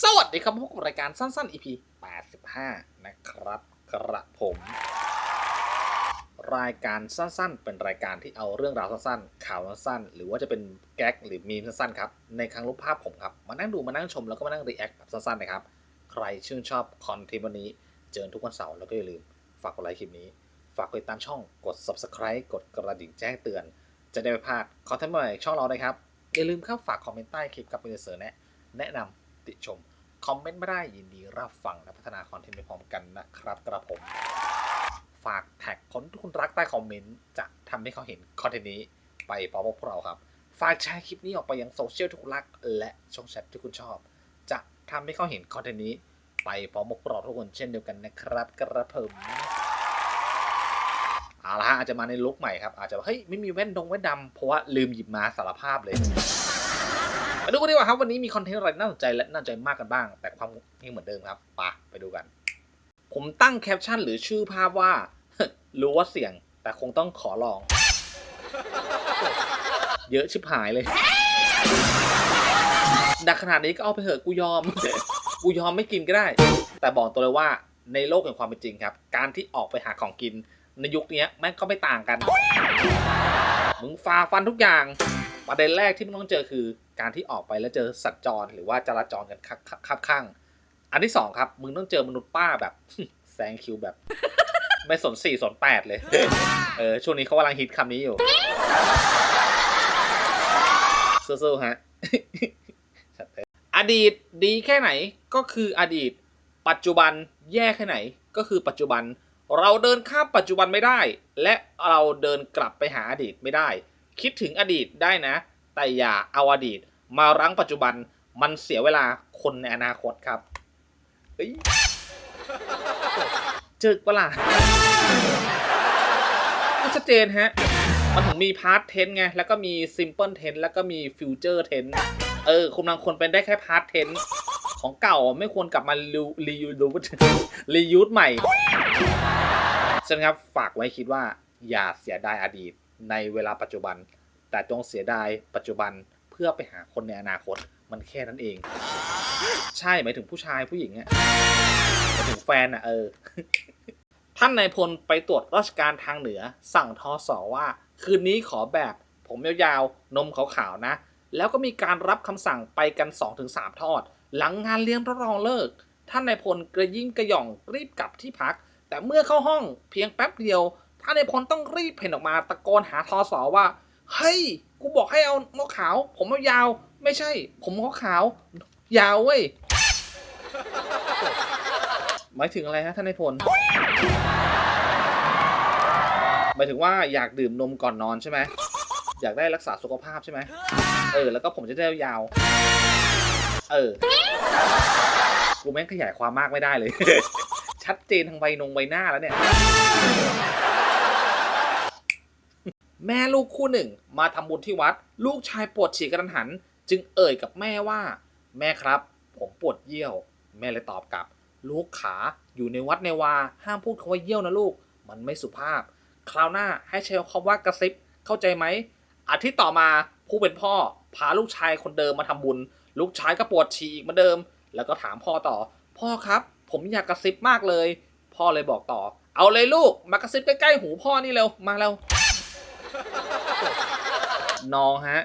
สวัสดีครับพบกับรายการสั้นๆ EP 85 นะครับ กระผม รายการสั้นๆ เป็นรายการที่เอาเรื่องราวสั้นๆ ข่าวสั้นๆ หรือว่าจะเป็นแก๊กหรือมีมสั้นๆ ครับ ในครั้งรูปภาพผมครับ มานั่งดูมานั่งชมแล้วก็มานั่งรีแอคแบบสั้นๆ นะครับ ใครชื่นชอบคอนเทนต์วันนี้ เจอทุกวันเสาร์แล้วก็อย่าลืม ฝากกดไลค์คลิปนี้ ฝากกดติดตามช่อง กด subscribe กดกระดิ่งแจ้งเตือน จะได้ไม่พลาดคอนเทนต์ใหม่ช่องเรานะครับ อย่าลืมเข้าฝากคอมเมนต์ใต้คลิปกับเป็นเสนอแนะแนะนำ ติชม คอมเมนต์ไม่ได้ยินดีรับฟังและพัฒนาคอนเทนต์ไปพร้อมกันนะครับกระผม ฝากแท็กคนที่คุณรักใต้คอมเมนต์จะทำให้เขาเห็นคอนเทนต์นี้ไปพร้อมกับพวกเราครับ ฝากแชร์คลิปนี้ออกไปยังโซเชียลที่คุณรัก และช่องแชทที่คุณชอบ จะทำให้เขาเห็นคอนเทนต์นี้ ไปพร้อมกับพวกเราทุกคนเช่นเดียวกันนะครับ กระผมเอาละฮะอาจจะมาในลุคใหม่ครับ อาจจะเฮ้ยไม่มีแว่นดงแว่นดำเพราะว่าลืมหยิบมาสารภาพเลย ดูกันดีกว่าครับวันนี้มีคอนเทนต์อะไรน่าสนใจและน่าสนใจมากกันบ้าง แต่ความนี่เหมือนเดิมครับไปะไปดูกัน ผมตั้งแคปชั่นหรือชื่อภาพว่า รู้ว่าเสี่ยง แต่คงต้องขอลอง เยอะชิบหายเลยดักขนาดนี้ก็เอาไปเถอะกูยอม กูยอมไม่กินก็ได้ แต่บอกตัวเลยว่าในโลกแห่งความเป็นจริงครับ การที่ออกไปหาของกินในยุคนี้แม่งก็ไม่ต่างกัน มึงฟาฟันทุกอย่าง ประเด็นแรกที่มึงต้องเจอคือ การที่ออกไปแล้วเจอสัญจรหรือว่าจราจรกันคับคับคับข้างอันที่สองครับ มึงต้องเจอมนุษย์ป้าแบบแซงคิวแบบ ไม่สนสี่สนแปดเลย เออ ช่วงนี้เขากำลังฮิตคำนี้อยู่สู้ๆฮะชัดเจนอดีตดีแค่ไหนก็คืออดีต ปัจจุบันแย่แค่ไหนก็คือปัจจุบัน เราเดินข้ามปัจจุบันไม่ได้ และเราเดินกลับไปหาอดีตไม่ได้ คิดถึงอดีตได้นะ แต่อย่าเอาอดีต มารั้งปัจจุบันมันเสียเวลาคนในอนาคตครับเอ้ยเจอปะล่ะชัดเจนฮะ มันถึงมีพาร์ทเทนไง แล้วก็มีซิมเ l ิลเทนแล้วก็มีฟิวเจอร์เทนเออ คุณบางคนเป็นได้แค่พาร์ทเทนของเก่าไม่ควรกลับมารีรียูรูรียูสใหม่ฉะนั้นครับ ฝากไว้คิดว่า อย่าเสียดายอดีตในเวลาปัจจุบัน แต่จงเสียดายปัจจุบัน เพื่อไปหาคนในอนาคตมันแค่นั้นเอง ใช่หมายถึงผู้ชายผู้หญิงอะหมายถึงแฟนอะเออ ท่านนายพลไปตรวจราชการทางเหนือ สั่งทอสอว่า คืนนี้ขอแบบผมยาวๆ นมขาวๆนะ แล้วก็มีการรับคำสั่งไปกัน 2-3 ทอด หลังงานเลี้ยงรับรองเลิก ท่านนายพลกระยิ่งกระย่องรีบกลับที่พัก แต่เมื่อเข้าห้องเพียงแป๊บเดียว ท่านนายพลต้องรีบเพ่นออกมาตะโกนหาทอสอว่า เฮ้ยกูบอกให้เอานกขาว ผมเอายาว ไม่ใช่ ผมขาขาว ยาวเว้ยหมายถึงอะไรฮะท่านนายพลหมายถึงว่าอยากดื่มนมก่อนนอนใช่ไหมอยากได้รักษาสุขภาพใช่ไหมเออ แล้วก็ผมจะได้ยาว เออกูแม่งขยายความมากไม่ได้เลย ชัดเจนทางใบนงใบหน้าแล้วเนี่ย แม่ลูกคู่หนึ่ง มาทำบุญที่วัด ลูกชายปวดฉี่กระทันหัน จึงเอ่ยกับแม่ว่า แม่ครับ ผมปวดเยี่ยว แม่เลยตอบกลับ ลูกขาอยู่ในวัดในวา ห้ามพูดคำว่าเยี่ยวนะลูก มันไม่สุภาพ คราวหน้าให้ใช้คำว่ากระซิบเข้าใจไหมอาทิตย์ต่อมาผู้เป็นพ่อพาลูกชายคนเดิมมาทำบุญ ลูกชายก็ปวดฉี่อีกเหมือนเดิม แล้วก็ถามพ่อต่อ พ่อครับ ผมอยากกระซิบมากเลย พ่อเลยบอกต่อ เอาเลยลูกมากระซิบใกล้ๆหูพ่อนี่เร็วมาเร็ว น้องฮะ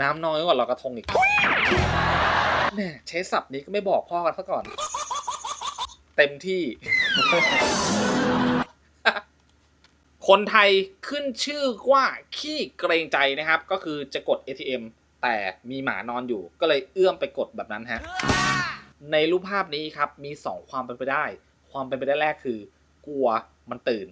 น้ำน้อยกว่าลอยกระทงอีกแม่ใช้ศัพท์นี้ก็ไม่บอกพ่อกันซะก่อน เต็มที่ คนไทยขึ้นชื่อว่าขี้เกรงใจนะครับ ก็คือจะกด ATM แต่มีหมานอนอยู่ก็เลยเอื้อมไปกดแบบนั้นฮะ ในรูปภาพนี้ครับมี 2 ความเป็นไปได้ ความเป็นไปได้แรกคือ กลัวมันตื่น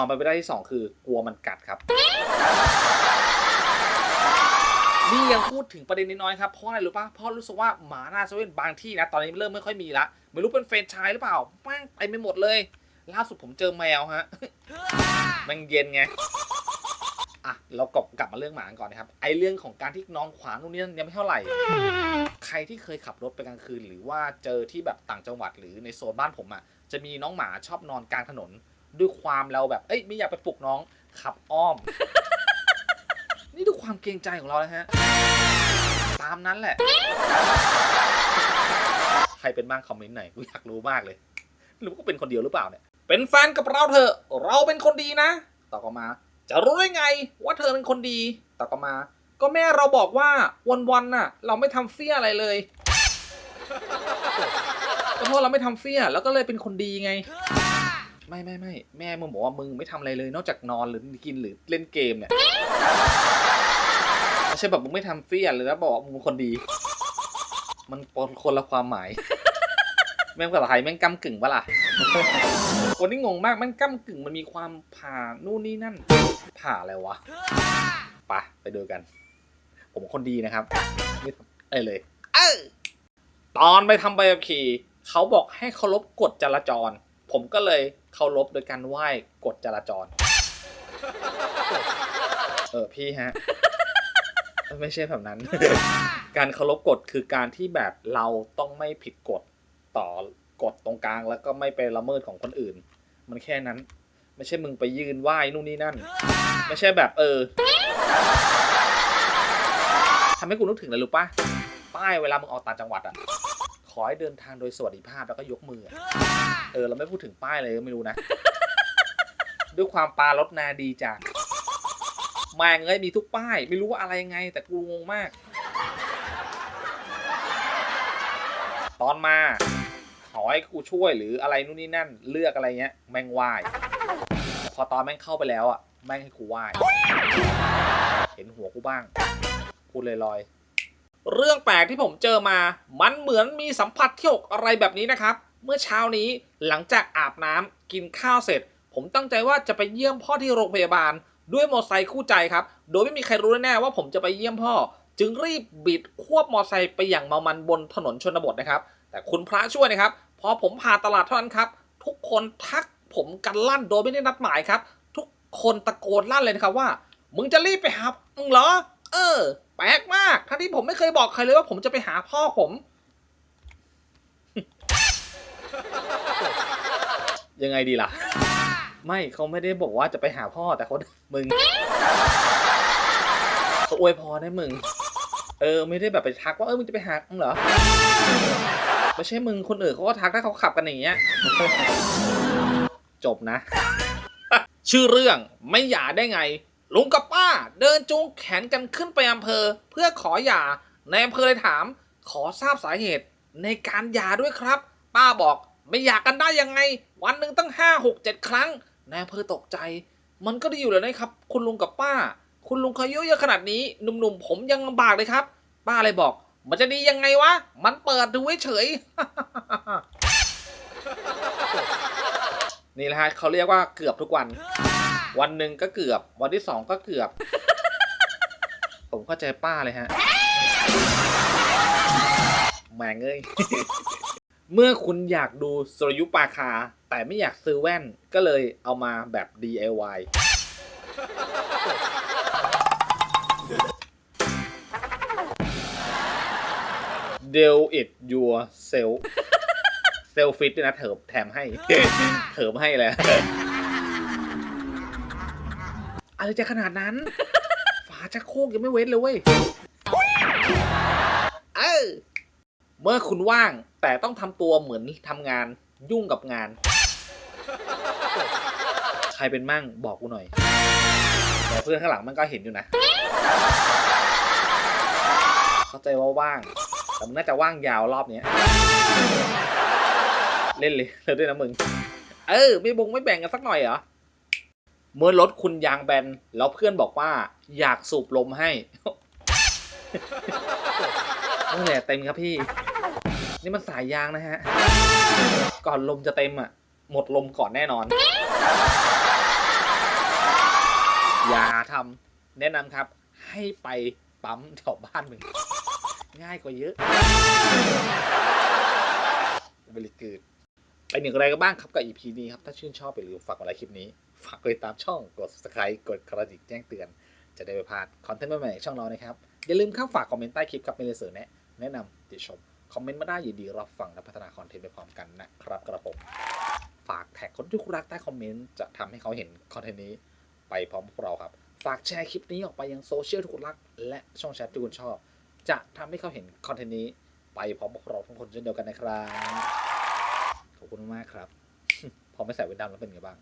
ความเป็นไปได้ที่2คือกลัวมันกัดครับนี่ยังพูดถึงประเด็นนี้น้อยครับเพราะอะไรรู้ปะเพราะรู้สึกว่าหมาหน้าเซเว่นบางที่นะตอนนี้เริ่มไม่ค่อยมีละไม่รู้เป็นเฟรนไชส์หรือเปล่าแม่งไปไม่หมดเลย ล่าสุดผมเจอแมวฮะมันเย็นไงอะเรากลับกลับมาเรื่องหมากันก่อนนะครับไอเรื่องของการที่น้อนขวางตรงนี้ยังไม่เท่าไหร่ ใครที่เคยขับรถไปกลางคืน หรือว่าเจอที่แบบต่างจังหวัดหรือในโซนบ้านผมอะจะมีน้องหมาชอบนอนกลางถนน ด้วยความเราแบบ เอ้ยไม่อยากไปปลุกน้องขับอ้อม นี่ดูความเกรงใจของเรานะฮะ ตามนั้นแหละ ใครเป็นบ้างคอมเมนต์หน่อยกูอยากรู้มากเลยหรือว่าเป็นคนเดียวหรือเปล่าเนี่ย เป็นแฟนกับเราเถอะ เราเป็นคนดีนะ ต่อมา จะรู้ได้ไงว่าเธอเป็นคนดี ต่อมา ก็แม่เราบอกว่าวันๆน่ะ เราไม่ทำเฟี้ยอะไรเลยก็เพราะเราไม่ทำเฟี้ยแล้วก็เลยเป็นคนดีไง ไม่ไม่ไม่แม่มึงบอกว่ามึงไม่ทำอะไรเลยนอกจากนอนหรือกินหรือเล่นเกมเนี่ยไม่ใช่แบบมึงไม่ทำเฟี้ยเลยแล้วบอกว่ามึงคนดี มันคนละความหมาย แม่งภาษาไทยแม่งก้ากึ่งปะล่ะคนที่งงมากแม่งก้ากึ่งมันมีความผ่านู่นนี่นั่น ผ่าอะไรวะปะไปดูกัน ผมคนดีนะครับไม่ทำอะไรเลยเออตอนไปทำใบขับขี่เขาบอกให้เคารพกฎจราจร ผมก็เลย เคารพโดยการไหว้กฎจราจร เออพี่ฮะ ไม่ใช่แบบนั้น การเคารพกฎคือการที่แบบเราต้องไม่ผิดกฎต่อกฎตรงกลางแล้วก็ไม่ไปละเมิดของคนอื่น มันแค่นั้น ไม่ใช่มึงไปยืนไหว้นู่นนี่นั่น ไม่ใช่แบบเออทำให้กูนึกถึงอะไรรู้ปะป้ายเวลามึงออกต่างจังหวัดอะข อให้เดินทางโดยสวัสดิภาพแล้วก็ยกมืออะเออ เราไม่พูดถึงป้ายเลยก็ไม่รู้นะ ด้วยความปลารถนาดีจากแม่งเอ้ยมีทุกป้าย ไม่รู้ว่าอะไรยังไง แต่กูงงมาก ตอนมา ขอให้กูช่วยหรืออะไรนู่นนี่นั่น เลือกอะไรเงี้ย แม่งไหว้พอตอนแม่งเข้าไปแล้วอะ แม่งให้กูไหว้เห็นหัวกูบ้าง พูดลอยๆ เรื่องแปลกที่ผมเจอมา มันเหมือนมีสัมผัสที่อกอะไรแบบนี้นะครับ เมื่อเช้านี้หลังจากอาบน้ำกินข้าวเสร็จ ผมตั้งใจว่าจะไปเยี่ยมพ่อที่โรงพยาบาล ด้วยมอเตอร์ไซค์คู่ใจครับ โดยไม่มีใครรู้แน่ว่าผมจะไปเยี่ยมพ่อ จึงรีบบิดควบมอเตอร์ไซค์ไปอย่างเมามันบนถนนชนบทนะครับ แต่คุณพระช่วยนะครับ พอผมผ่านตลาดเท่านั้นครับ ทุกคนทักผมกันลั่นโดยไม่ได้นัดหมายครับ ทุกคนตะโกนลั่นเลยนะครับว่า มึงจะรีบไปหามึงเหรอ เออ แปลกมากทั้งที่ผมไม่เคยบอกใครเลยว่าผมจะไปหาพ่อผม ยังไงดีล่ะ ไม่เขาไม่ได้บอกว่าจะไปหาพ่อแต่เขามึงเขาอวยพรให้มึง เออ ไม่ได้แบบไปทักว่าเออมึงจะไปหาเหรอไม่ใช่มึงคนอื่นเขาก็ทักถ้าเขาขับกันอย่างเงี้ย จบนะ ชื่อเรื่องไม่หย่าได้ไง ลุงกับป้าเดินจูงแขนกันขึ้นไปอำเภอ เพื่อขอหย่าในอำเภอเลยถาม ขอทราบสาเหตุในการหย่าด้วยครับ ป้าบอกไม่หย่ากันได้ยังไง วันหนึ่งตั้งห้าหกเจ็ดครั้งในอำเภอตกใจ มันก็ไดีอยู่แล้วนะครับ คุณลุงกับป้า คุณลุงเขายุเยอะขนาดนี้หนุ่มๆ ผมยังลำบากเลยครับ ป้าเลยบอก มันจะดียังไงวะ มันเปิดดูเฉยนี่แหละฮะเขาเรียกว่าเกือบทุกวัน วันหนึ่งก็เกือบ วันที่สองก็เกือบ ผมเข้าใจป้าเลยฮะแหมงเอ้ย เมื่อคุณอยากดูสุริยุปราคา แต่ไม่อยากซื้อแว่นก็เลยเอามาแบบ DIY Do it yourself เซลฟิตด้วยนะเถิบแถมให้ เถิมให้เลย อะไรจะขนาดนั้น ฝาชักโครกยังไม่เว้นเลยเว้ยเออเมื่อคุณว่างแต่ต้องทำตัวเหมือนทำงานยุ่งกับงาน ใครเป็นมั่งบอกกูหน่อย แต่เพื่อนข้างหลังมันก็เห็นอยู่นะ เข้าใจว่าว่าง แต่มึงน่าจะว่างยาวรอบเนี้ย เล่นเลยเลยด้วยนะมึง เออ ไม่บงไม่แบ่งกันสักหน่อยเหรอ เมื่อรถคุณยางแบนแล้วเพื่อนบอกว่า อยากสูบลมให้นี่แหละเต็มครับพี่ นี่มันสายยางนะฮะ ก่อนลมจะเต็มอะ หมดลมก่อนแน่นอน อย่าทำแนะนำครับ ให้ไปปั๊มแถวบ้านมึง ง่ายกว่าเยอะบริกืดเป็นอย่างไรกันบ้างครับกับ EP นี้ครับ ถ้าชื่นชอบอย่าลืมฝากกดไลค์คลิปนี้ ฝากติดตามช่องกด subscribe กดกระดิ่งแจ้งเตือน จะได้ไม่พลาดคอนเทนต์ใหม่ๆช่องเรานะครับ อย่าลืมเข้าฝากคอมเมนต์ใต้คลิปครับเป็นเสนอแนะแนะนำติชม คอมเมนต์มาได้ยินดีรับฟังและพัฒนาคอนเทนต์ไปพร้อมกันนะครับกระผมฝากแท็กคนที่คุณรักใต้คอมเมนต์จะทำให้เขาเห็นคอนเทนต์นี้ไปพร้อมพวกเราครับ ฝากแชร์คลิปนี้ออกไปยังโซเชียลที่คุณรัก และช่องแชทที่คุณชอบ จะทำให้เขาเห็นคอนเทนต์นี้ไปพร้อมกับเราทุกคนเช่นเดียวกันนะครับ ขอบคุณมากครับ พอไม่ใส่เวนดำแล้วเป็นไงบ้าง